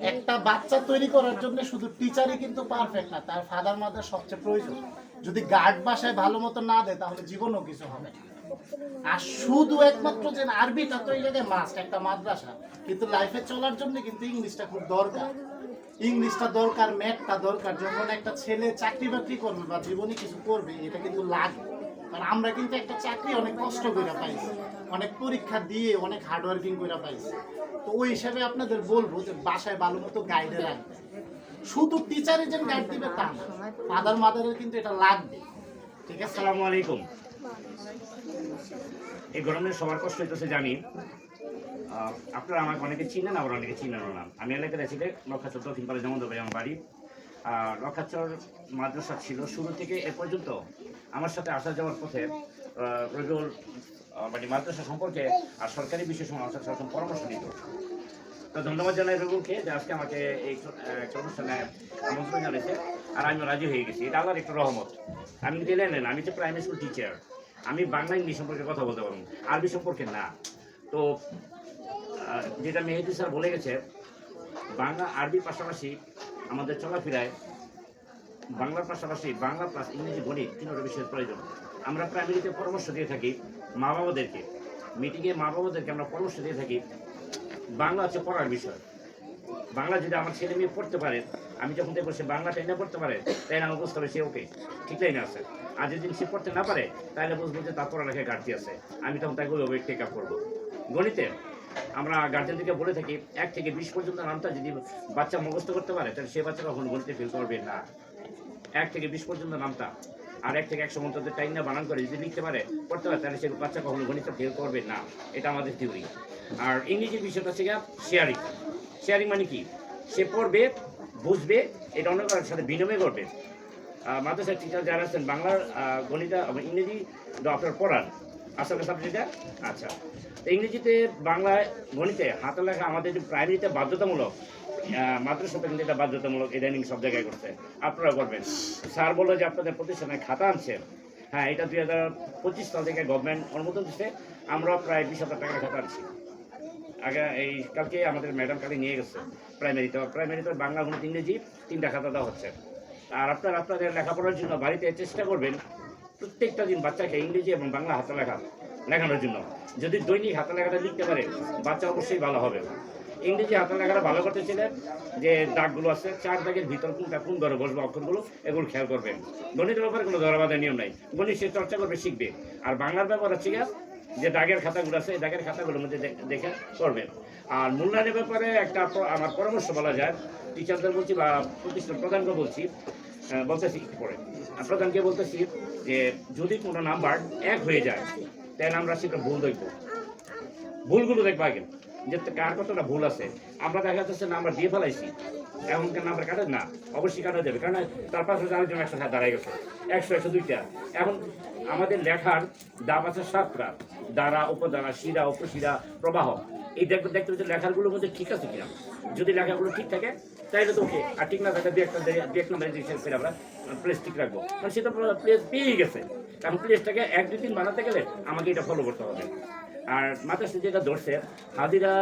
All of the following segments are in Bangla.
একটা বাচ্চা তৈরি করার জন্য শুধু টিচারই কিন্তু পারফেক্ট না, তার ফাদার মাদার সবচেয়ে প্রয়োজন। যদি গার্ড বাসায় ভালো মতো না দেয়, তাহলে জীবনও কিছু হবে আর শুধু একমাত্র যে আরবিটা তো এই জায়গায় মাস্ট একটা মাদ্রাসা। কিন্তু লাইফে চলার জন্য কিন্তু ইংলিশটা খুব দরকার। ইংলিশটা দরকার ম্যাথটা দরকার। যখন একটা ছেলে চাকরি বাকরি করবে বা জীবনে কিছু করবে, এটা কিন্তু লাগে। কারণ আমরা কিন্তু একটা চাকরি অনেক কষ্ট করে পাইছি। অনেক পরীক্ষা দিয়ে অনেক হার্ডওয়ার্কিং করে পাইছি। তো ওই হিসাবে আপনাদের বলব যে বাসায় ভালো মতো গাইডে রাখবে। শুধু টিচারে যে গাইড দিবে তা না ফাদার মাদারের কিন্তু এটা লাগবে। ঠিক আছে? আসসালামু আলাইকুম। এই গরমে সবার কষ্ট হইতেছে, জানি। আপনারা আমাকে অনেকে চিনেন, আবার অনেকে চিনেন না। আমি এলাকায় আছি লক্ষাচর দক্ষিণ পাড়ে যেমন দেবে আমার বাড়ি। আর লক্ষাচর মাদ্রাসা ছিল শুরু থেকে এ পর্যন্ত। আমার সাথে আসা যাওয়ার পথে রবিউল মানে মাদ্রাসা সম্পর্কে আর সরকারি বিষয় আমার সাথে পরামর্শ নিত তো ধন্যবাদ জানাই রবিউলকে যে আজকে আমাকে এই একটা অনুষ্ঠানে আমন্ত্রণ জানিয়েছে আর আমি রাজি হয়ে গেছি। এটা আল্লাহর একটা রহমত। আমি কিন্তু এলেন আমি তো প্রাইমারি স্কুল টিচার আমি বাংলা ইংলিশ সম্পর্কে কথা বলতে পারব। আরবি সম্পর্কে না। তো যেটা মেহেদি স্যার বলে গেছে, বাংলা আরবির পাশাপাশি আমাদের চলাফেরায় বাংলার পাশাপাশি বাংলা প্লাস ইংরেজি গণিত তিনটা বিষয়ের প্রয়োজন। আমরা প্রাইমারিতে পরামর্শ দিয়ে থাকি মা বাবাদেরকে। মিটিংয়ে মা বাবাদেরকে আমরা পরামর্শ দিয়ে থাকি। বাংলা হচ্ছে পড়ার বিষয়। বাংলা যদি আমার ছেলে মেয়ে পড়তে পারে, আমি যখন দেখব সে বাংলা টেনে পড়তে পারে তাই আমার বুঝতে হবে সে ওকে ঠিক লাইনে আছে। আর যদি সে পড়তে না পারে, তাহলে বুঝব যে তার পড়ালেখায় ঘাটতি আছে। আমি তখন তাকে ওইভাবে টেক আপ করব। গণিতে আমরা গার্জেনদেরকে বলে থাকি, এক থেকে বিশ পর্যন্ত নামটা যদি বাচ্চা মুখস্থ করতে পারে, তাহলে সে বাচ্চা কখনো গণিতে ফেল করবে না। এক থেকে বিশ পর্যন্ত নামটা আর এক থেকে একশো মধ্যে টাইম না বানান করে যদি লিখতে পারে, পড়তে পারে, তাহলে সে বাচ্চা কখনো গণিত ফেল করবে না। এটা আমাদের থিওরি আর ইংরেজির বিষয়টা হচ্ছে শেয়ারিং শেয়ারিং মানে কি? সে পড়বে, বুঝবে, এটা অন্য কারোর সাথে বিনিময় করবে। মাদ্রাসার টিচার যারা আছেন, বাংলার গণিত ইংরেজি আপনার পড়ান। আসলে সাবজেক্টটা আচ্ছা। তো ইংরেজিতে, বাংলায় গণিতে হাতে লেখা আমাদের যে প্রাইমারিতে বাধ্যতামূলক মাদ্রাসাতে কিন্তু এটা বাধ্যতামূলক ইদানিং সব জায়গায় করছে। আপনারা করবেন। স্যার বলল যে আপনাদের প্রতিষ্ঠানে খাতা আনছেন হ্যাঁ এটা দুই হাজার পঁচিশ সাল থেকে গভর্নমেন্ট অনুমোদন দিচ্ছে আমরা প্রায় বিশ হাজার টাকার খাতা আনছি। আগে এই কালকে আমাদের ম্যাডাম কালকে নিয়ে গেছে প্রাইমারিতে প্রাইমারিতে বাংলা গণিত, ইংরেজি তিনটা খাতা দেওয়া হচ্ছে। আর আপনার আপনাদের লেখাপড়ার জন্য বাড়িতে চেষ্টা করবেন প্রত্যেকটা দিন বাচ্চাকে ইংরেজি এবং বাংলা হাতে লেখা লেখানোর জন্য। যদি দৈনিক হাতে লেখাটা লিখতে পারে, বাচ্চা অবশ্যই ভালো হবে। ইংরেজি হাতে লেখাটা ভালো করতে চাইলে যে দাগগুলো আছে, চার দাগের ভিতর কোনটা কোন ঘরে বসবে, অক্ষরগুলো এগুলো খেয়াল করবেন। গণিতের ব্যাপারে কোনো ধরাবাধা নিয়ম নাই। গণিত সে চর্চা করবে, শিখবে। আর বাংলার ব্যাপার হচ্ছে যে দাগের খাতাগুলো আছে, এই দাগের খাতাগুলোর মধ্যে দেখে করবেন। আর মূল্যায়নের ব্যাপারে একটা আমার পরামর্শ বলা যায়, টিচারদের বলছি বা প্রতিষ্ঠান প্রধানকে বলছি বলতেছি পরে। প্রধানকে বলতেছি যে, যদি কোনো নাম্বার এক হয়ে যায়, তাহলে আমরা সেটা ভুল দেখব। ভুলগুলো দেখব আগে। যে কার কতটা ভুল আছে, আমরা দেখা যাচ্ছে নাম্বার দিয়ে ফেলাইছি। এমনকি নাম্বার কাটে না, অবশ্যই কাটা যাবে। কারণ তার পাশে আরেকজন একশো সাত দাঁড়ায় গেছে। একশো একশো দুইটা। এখন আমাদের লেখার দাম আছে সাতটা। দ্বারা উপদ্বারা শিরা, উপশিরা, প্রবাহ। এই দেখতে দেখতে লেখাগুলোর মধ্যে ঠিক আছে কিনা? যদি লেখাগুলো ঠিক থাকে তাইলে তো ওকে আর ঠিক না থাকে দু একটা দু এক নম্বরে জিনিস সেটা আমরা প্লেস ঠিক রাখব। কারণ সেটা প্লেস পেয়েই গেছে। কারণ প্লেসটাকে এক, দুই দিন বানাতে গেলে আমাকে এটা ফলো করতে হবে। আর মাদ্রাসা যেটা ধরছে হাজিরা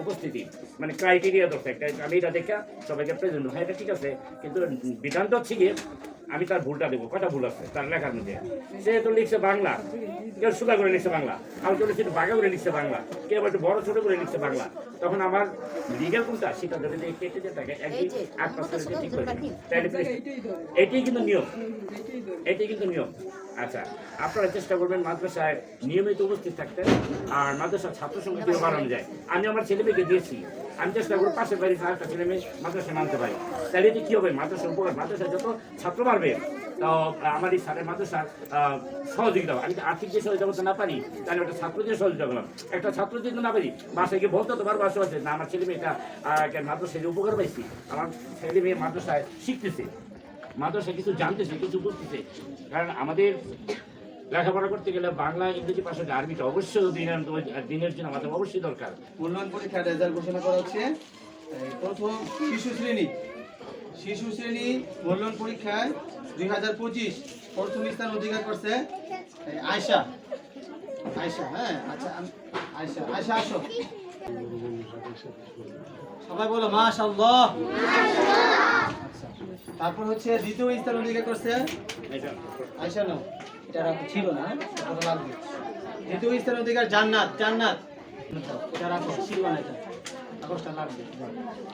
উপস্থিতি। মানে ক্রাইটেরিয়া ধরছে একটা আমি এটা দেখা সবাইকে প্রেজেন্ট হ্যাঁ এটা ঠিক আছে কিন্তু বিধান্ত হচ্ছে গিয়ে আমি তার ভুলটা দেবো। কটা ভুল আছে তার লেখার মধ্যে? সে তো লিখছে বাংলা। কেউ সুদা করে লিখছে বাংলা। আর কেউ লিখছে বাঘা করে লিখছে বাংলা। কেউ আবার একটু বড় ছোট করে লিখছে বাংলা। তখন আমার লিগাল কোনটা? সেটা ধরে দিয়ে কেটে থাকে একদিন আট পাঁচ করে ঠিক করে। এটাই কিন্তু নিয়ম। এটাই কিন্তু নিয়ম। আচ্ছা আপনারা চেষ্টা করবেন মাদ্রাসায় নিয়মিত উপস্থিত থাকতে, আর মাদ্রাসার ছাত্র সংখ্যা কীভাবে বাড়ানো যায়। আমি আমার ছেলে মেয়েকে দিয়েছি। আমি চেষ্টা করব পাশের বাড়ির একটা ছেলে মেয়ে মাদ্রাসায় মানতে পারি। তাহলে এটি কী হবে? মাদ্রাসার উপকার? মাদ্রাসায় যত ছাত্র বাড়বে আমার এই স্যারের মাদ্রাসার সহযোগিতা আমি আর্থিক যে সহযোগিতা না পারি, তাহলে একটা ছাত্র দিয়ে সহযোগিতা করলাম। একটা ছাত্র যদি না পারি, বাসায় গিয়ে বলতে তো পারব আশেপাশে না, আমার ছেলে মেয়েটা মাদ্রাসায় উপকার পাইছি, আমার ছেলে মেয়ে মাদ্রাসায় শিখতেছে। মাদ্রাসা কিছু জানতেছে, কিছু বুঝতেছে। কারণ আমাদের লেখাপড়া করতে গেলে বাংলা, ইংরেজি পাশাপাশি আরবিটা অবশ্যই দিনের দিনের জন্য আমাদের অবশ্যই দরকার। মূল্যায়ন পরীক্ষার রেজাল্ট ঘোষণা করা হচ্ছে। প্রথম শিশু শ্রেণি। শিশু শ্রেণি মূল্যায়ন পরীক্ষায় দুই হাজার পঁচিশ প্রথম স্থান অধিকার করছে এই আয়শা। আয়শা হ্যাঁ আচ্ছা আয়শা আয়শা, আসো। সবাই বলো, মাশাআল্লাহ। তারপর হচ্ছে দ্বিতীয় স্থান অধিকার করছে? এটা রাখো ছিল না, এটা লাগবে দ্বিতীয় স্থান অধিকার জান্নাত জান্নাত। এটা রাখো ছিল না এটা লাগবে।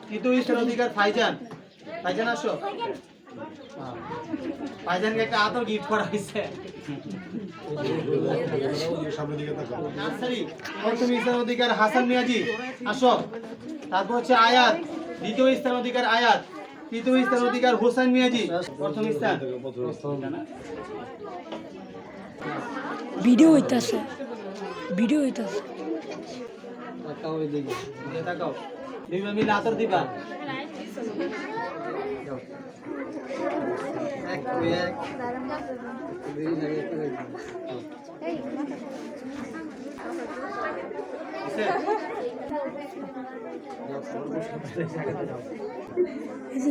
তৃতীয় স্থান অধিকার ফাইজান। ফাইজান আসো। হ্যাঁ। ফাইজানকে একটা আতর গিফট করা হয়েছে। অধিকার হাসান মিয়াজি আসো তারপর হচ্ছে আয়াত দ্বিতীয় স্থান অধিকার আয়াত তৃতীয় স্থান অধিকার হোসেন মিয়াজি প্রথম স্থান ভিডিও হইতাছে ভিডিও হইতাছে দুইবার মিলে আতর দিবা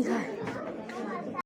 যাও।